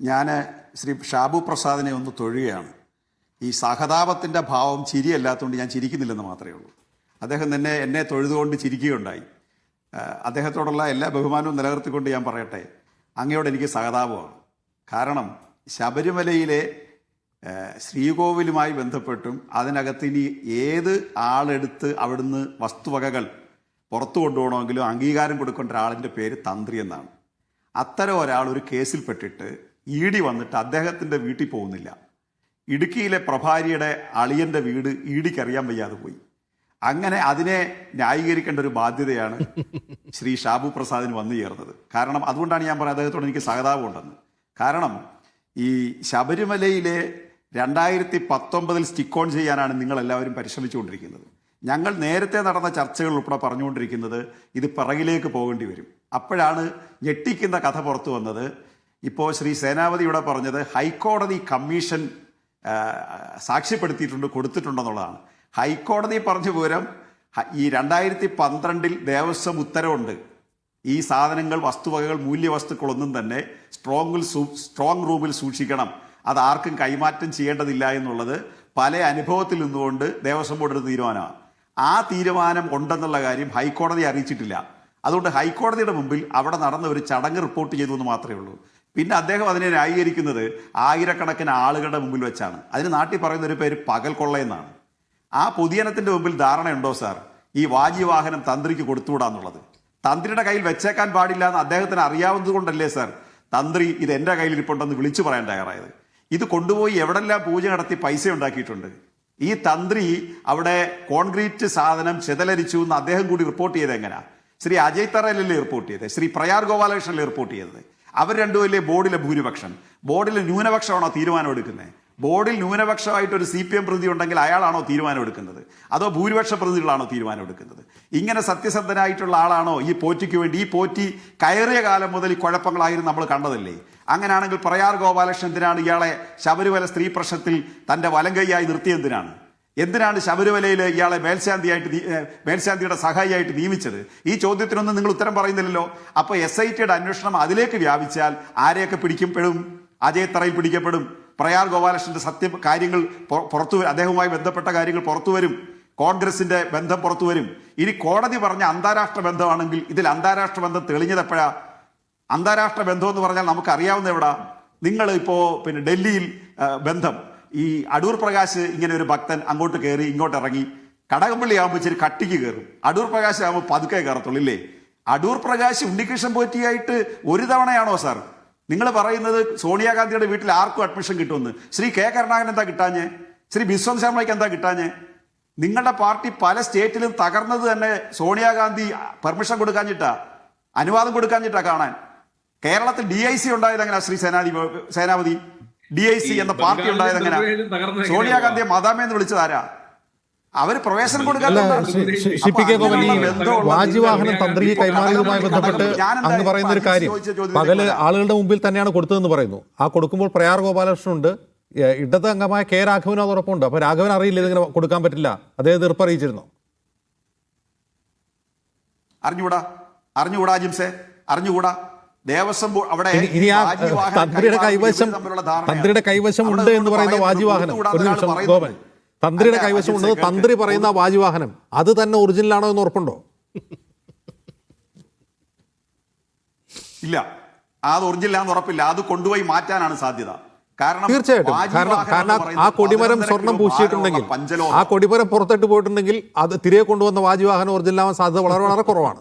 ഞാൻ ശ്രീ ഷാബു പ്രസാദിനെ ഒന്ന് തൊഴുകയാണ്. ഈ സഹതാപത്തിന്റെ ഭാവം ചിരിയല്ലാത്തതുകൊണ്ട് ഞാൻ ചിരിക്കുന്നില്ലെന്ന് മാത്രമേ ഉള്ളൂ. അദ്ദേഹം തന്നെ എന്നെ തൊഴുതുകൊണ്ട് ചിരിക്കുകയുണ്ടായി. അദ്ദേഹത്തോടുള്ള എല്ലാ ബഹുമാനവും നിലനിർത്തിക്കൊണ്ട് ഞാൻ പറയട്ടെ അങ്ങയോട് എനിക്ക് സഹതാപമാണ്. കാരണം ശബരിമലയിലെ ശ്രീകോവിലുമായി ബന്ധപ്പെട്ടും അതിനകത്ത് ഇനി ഏത് ആളെടുത്ത് അവിടുന്ന് വസ്തുവകകൾ പുറത്തു കൊണ്ടുപോകണമെങ്കിലും അംഗീകാരം കൊടുക്കേണ്ട ഒരാളിന്റെ പേര് തന്ത്രി എന്നാണ്. അത്തരം ഒരാൾ ഒരു കേസിൽപ്പെട്ടിട്ട് ഇ ഡി വന്നിട്ട് അദ്ദേഹത്തിന്റെ വീട്ടിൽ പോകുന്നില്ല. ഇടുക്കിയിലെ പ്രഭാരിയുടെ അളിയന്റെ വീട് ഇ ഡിക്ക് അറിയാൻ വയ്യാതെ പോയി. അങ്ങനെ അതിനെ ന്യായീകരിക്കേണ്ട ഒരു ബാധ്യതയാണ് ശ്രീ ഷാബു പ്രസാദിന് വന്നു ചേർന്നത്. കാരണം അതുകൊണ്ടാണ് ഞാൻ പറയുന്നത് അദ്ദേഹത്തോട് എനിക്ക് സഹതാപം ഉണ്ടെന്ന്. കാരണം ഈ ശബരിമലയിലെ രണ്ടായിരത്തി പത്തൊമ്പതിൽ സ്റ്റിക്ക് ഓൺ ചെയ്യാനാണ് നിങ്ങൾ എല്ലാവരും പരിശ്രമിച്ചുകൊണ്ടിരിക്കുന്നത്. ഞങ്ങൾ നേരത്തെ നടന്ന ചർച്ചകൾ ഉൾപ്പെടെ പറഞ്ഞുകൊണ്ടിരിക്കുന്നത് ഇത് പിറകിലേക്ക് പോകേണ്ടി വരും. അപ്പോഴാണ് ഞെട്ടിക്കുന്ന കഥ പുറത്തു വന്നത്. ഇപ്പോൾ ശ്രീ സേനാപതി ഇവിടെ പറഞ്ഞത് ഹൈക്കോടതി കമ്മീഷൻ സാക്ഷ്യപ്പെടുത്തിയിട്ടുണ്ട് കൊടുത്തിട്ടുണ്ടെന്നുള്ളതാണ്. ഹൈക്കോടതി പറഞ്ഞ പൂരം ഈ രണ്ടായിരത്തി പന്ത്രണ്ടിൽ ദേവസ്വം ഉത്തരവുണ്ട്. ഈ സാധനങ്ങൾ വസ്തുവകകൾ മൂല്യവസ്തുക്കളൊന്നും തന്നെ സ്ട്രോങ്ങിൽ സ്ട്രോങ് റൂമിൽ സൂക്ഷിക്കണം. അത് ആർക്കും കൈമാറ്റം ചെയ്യേണ്ടതില്ല എന്നുള്ളത് പല അനുഭവത്തിൽ നിന്നുകൊണ്ട് ദേവസ്വം ബോർഡ് ഒരു തീരുമാനമാണ്. ആ തീരുമാനം ഉണ്ടെന്നുള്ള കാര്യം ഹൈക്കോടതി അറിയിച്ചിട്ടില്ല. അതുകൊണ്ട് ഹൈക്കോടതിയുടെ മുമ്പിൽ അവിടെ നടന്ന ഒരു ചടങ്ങ് റിപ്പോർട്ട് ചെയ്തു എന്ന് മാത്രമേ ഉള്ളൂ. പിന്നെ അദ്ദേഹം അതിനെ ന്യായീകരിക്കുന്നത് ആയിരക്കണക്കിന് ആളുകളുടെ മുമ്പിൽ വെച്ചാണ്. അതിന് നാട്ടിൽ പറയുന്ന ഒരു പേര് പകൽ കൊള്ളയെന്നാണ് ആ പൊതുജനത്തിന്റെ മുമ്പിൽ ധാരണയുണ്ടോ സാർ? ഈ വാജി വാഹനം തന്ത്രിക്ക് കൊടുത്തുവിടാന്നുള്ളത്. തന്ത്രിയുടെ കയ്യിൽ വെച്ചേക്കാൻ പാടില്ല എന്ന് അദ്ദേഹത്തിന് അറിയാവുന്നത് കൊണ്ടല്ലേ സാർ? തന്ത്രി ഇത് എന്റെ കയ്യിൽ ഇരിപ്പുണ്ടെന്ന് വിളിച്ചു പറയാൻ തയ്യാറായത്. ഇത് കൊണ്ടുപോയി എവിടെല്ലാം പൂജ നടത്തി പൈസ ഉണ്ടാക്കിയിട്ടുണ്ട്? ഈ തന്ത്രി അവിടെ കോൺക്രീറ്റ് സാധനം ചെതലരിച്ചു എന്ന് അദ്ദേഹം കൂടി റിപ്പോർട്ട് ചെയ്ത് എങ്ങനെയാണ് ശ്രീ അജയ് തറയിലല്ലേ റിപ്പോർട്ട് ചെയ്തത്? ശ്രീ പ്രയാർ ഗോപാലകൃഷ്ണനല്ലേ റിപ്പോർട്ട് ചെയ്തത്? അവർ രണ്ടുപേരിലെ ബോർഡിലെ ഭൂരിപക്ഷം. ബോർഡിൽ ന്യൂനപക്ഷമാണോ തീരുമാനം എടുക്കുന്നത് ബോർഡിൽ ന്യൂനപക്ഷമായിട്ട് ഒരു സി പി എം പ്രതി ഉണ്ടെങ്കിൽ അയാളാണോ തീരുമാനം എടുക്കുന്നത്? അതോ ഭൂരിപക്ഷ പ്രതികളാണോ തീരുമാനം എടുക്കുന്നത്? ഇങ്ങനെ സത്യസന്ധനായിട്ടുള്ള ആളാണോ ഈ പോറ്റിക്ക് വേണ്ടി? ഈ പോറ്റി കയറിയ കാലം മുതൽ ഈ കുഴപ്പങ്ങളായിരുന്നു നമ്മൾ കണ്ടതല്ലേ? അങ്ങനെയാണെങ്കിൽ പ്രയാർ ഗോപാലകൃഷ്ണൻ എന്തിനാണ് ഇയാളെ ശബരിമല സ്ത്രീ പ്രശ്നത്തിൽ തന്റെ വലങ്കയ്യായി നിർത്തിയെന്തിനാണ് എന്തിനാണ് ശബരിമലയിൽ ഇയാളെ മേൽശാന്തിയായിട്ട് മേൽശാന്തിയുടെ സഹായിയായിട്ട് നിയമിച്ചത്? ഈ ചോദ്യത്തിനൊന്നും നിങ്ങൾ ഉത്തരം പറയുന്നില്ലല്ലോ. അപ്പൊ എസ് ഐ ടിയുടെ അന്വേഷണം അതിലേക്ക് വ്യാപിച്ചാൽ ആരെയൊക്കെ പിടിക്കപ്പെടും? അജയ് തറയിൽ പിടിക്കപ്പെടും. പ്രയാർ ഗോപാലകൃഷ്ണന്റെ സത്യ കാര്യങ്ങൾ പുറത്തു അദ്ദേഹവുമായി ബന്ധപ്പെട്ട കാര്യങ്ങൾ പുറത്തു വരും. കോൺഗ്രസിന്റെ ബന്ധം പുറത്തു വരും. ഇനി കോടതി പറഞ്ഞ അന്താരാഷ്ട്ര ബന്ധമാണെങ്കിൽ ഇതിൽ അന്താരാഷ്ട്ര ബന്ധം തെളിഞ്ഞതെപ്പോഴാ? അന്താരാഷ്ട്ര ബന്ധം എന്ന് പറഞ്ഞാൽ നമുക്ക് അറിയാവുന്ന എവിടാ നിങ്ങൾ ഇപ്പോ പിന്നെ ഡൽഹിയിൽ ബന്ധം. ഈ അടൂർ പ്രകാശ് ഇങ്ങനെ ഒരു ഭക്തൻ അങ്ങോട്ട് കയറി ഇങ്ങോട്ട് ഇറങ്ങി കടകംപള്ളി ആകുമ്പോൾ ഇച്ചിരി കട്ടിക്ക് കയറും അടൂർ പ്രകാശ് ആകുമ്പോൾ പതുക്കെ കയറത്തുള്ളൂ ഇല്ലേ അടൂർ പ്രകാശ് ഉണ്ണികൃഷ്ണൻ പോറ്റിയായിട്ട് ഒരു തവണയാണോ സാർ? നിങ്ങൾ പറയുന്നത് സോണിയാഗാന്ധിയുടെ വീട്ടിൽ ആർക്കും അഡ്മിഷൻ കിട്ടുമെന്ന്. ശ്രീ കെ കരുണാകരൻ എന്താ കിട്ടാഞ്ഞ്? ശ്രീ ബിശ്വം ശർമ്മയ്ക്ക് എന്താ കിട്ടാഞ്ഞ്? നിങ്ങളുടെ പാർട്ടി പല സ്റ്റേറ്റിലും തകർന്നത് തന്നെ സോണിയാഗാന്ധി പെർമിഷൻ കൊടുക്കാഞ്ഞിട്ടാ അനുവാദം കൊടുക്കാഞ്ഞിട്ടാ കാണാൻ. കേരളത്തിൽ ഡി ഐ സി ഉണ്ടായത് എങ്ങനെ ശ്രീ സേനാധി സേനാപതി? ഡി ഐ സി എന്ന പാർട്ടി ഉണ്ടായത് എങ്ങനെ സോണിയാഗാന്ധിയെ മാതാമേ എന്ന് വിളിച്ചത് ആരാ? അവർ പ്രവേശനം നിങ്ങൾ കൈമാറിയതുമായി ബന്ധപ്പെട്ട് അന്ന് പറയുന്ന ഒരു കാര്യം. പകൽ ആളുകളുടെ മുമ്പിൽ തന്നെയാണ് കൊടുത്തതെന്ന് പറയുന്നു. ആ കൊടുക്കുമ്പോൾ പ്രയാർ ഗോപാലകൃഷ്ണൻ ഉണ്ട്. ഇടത് അംഗമായ കെ രാഘവനും അതോടൊപ്പമുണ്ട്. അപ്പൊ രാഘവൻ അറിയില്ല ഇതിങ്ങനെ കൊടുക്കാൻ പറ്റില്ല. അദ്ദേഹം തീർപ്പറിയിച്ചിരുന്നു അറിഞ്ഞുകൂടാ? അറിഞ്ഞുകൂടാ ജിംസെ? അറിഞ്ഞുകൂടാ? ദേവസ്വം അവിടെ ഇനി- ഇനി ആ തന്ത്രിയുടെ കൈവശം. തന്ത്രിയുടെ കൈവശം ഉണ്ട് എന്ന് പറയുന്ന വാജിവാഹനം ഒരു നിമിഷം ഗോപൻ. തന്ത്രിയുടെ കൈവശം ഉണ്ട് ഉള്ളത് തന്ത്രി പറയുന്ന വാജിവാഹനം അത് തന്നെ ഒറിജിനൽ ആണോ എന്ന് ഉറപ്പുണ്ടോ? ഇല്ല. അത് ഒറിജിനൽ ആണെന്ന് ഉറപ്പില്ല. അത് കൊണ്ടുപോയി മാറ്റാനാണ് സാധ്യത. കാരണം തീർച്ചയായിട്ടും. കാരണം കാരണം ആ കൊടിമരം സ്വർണം പൂശിയിട്ടുണ്ടെങ്കിൽ ആ കൊടിമരം പുറത്തിട്ട് പോയിട്ടുണ്ടെങ്കിൽ അത് തിരികെ കൊണ്ടുവന്ന വാജിവാഹനം ഒറിജിനലാവാൻ സാധ്യത വളരെ വളരെ കുറവാണ്.